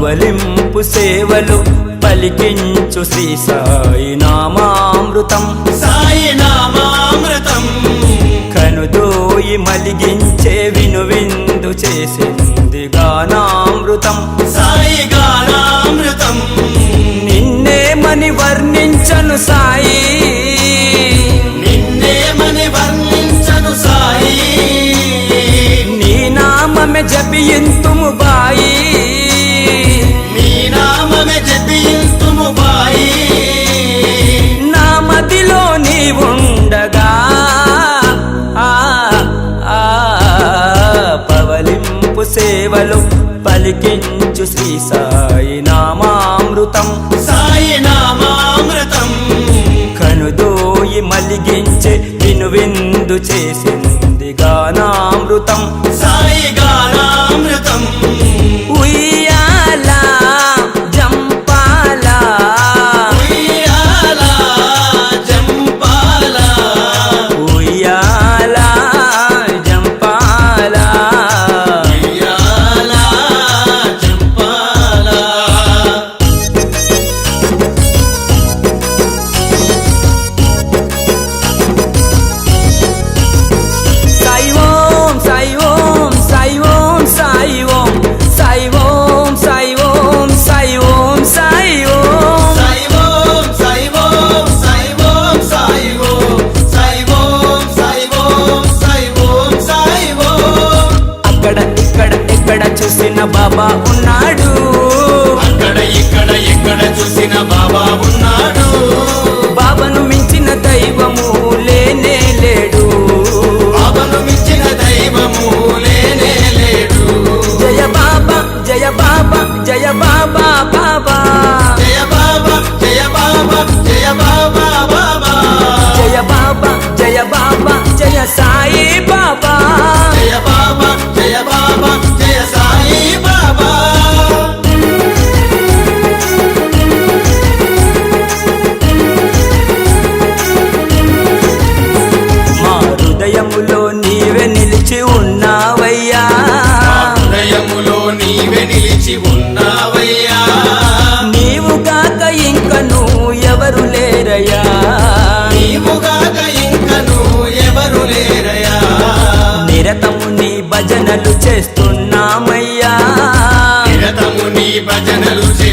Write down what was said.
పవలింపు సేవలు పలికించు శ్రీ సాయి నామామృతం సాయి నామామృతం కనుదోయి మలిగించే విను విందు చేసింది గానామృతం. సాయి గానామృతం నిన్నే మని వర్ణించను సాయి. నిన్నేమని వర్ణించను సాయి. నీ నామమే జపింతుము బాయి. నా మదిలో నీ ఉండగా ఆ, ఆ, పవలింపు సేవలు పలికించు శ్రీ సాయి నామామృతం సాయి నామామృతం కనుదోయి మలిగించే విను విందు చేసింది గానామృతం. ఎక్కడ చూసిన బాబా ఉన్నాడు. బాబాను మించిన దైవము లేనే లేడు. బాబాను మించిన దైవము లేనే లేడు. జయ బాబా జయ బాబా జయ బాబా బాబా. జయ బాబా జయ బాబా జయ బాబా బాబా. జయ బాబా జయ బాబా జయ సాయి హృదయములో నీవే నిలిచి ఉన్నావయ్యా. హృదయములో నీవే నిలిచి ఉన్నావయ్యా. నీవు కాక ఇంకను ఎవరు లేరయ్యా. నీవు కాక ఇంకను ఎవరు లేరయ్యా. నిరతము నీ భజనలు చేస్తున్నామయ్యా. నిరతము నీ భజనలు చే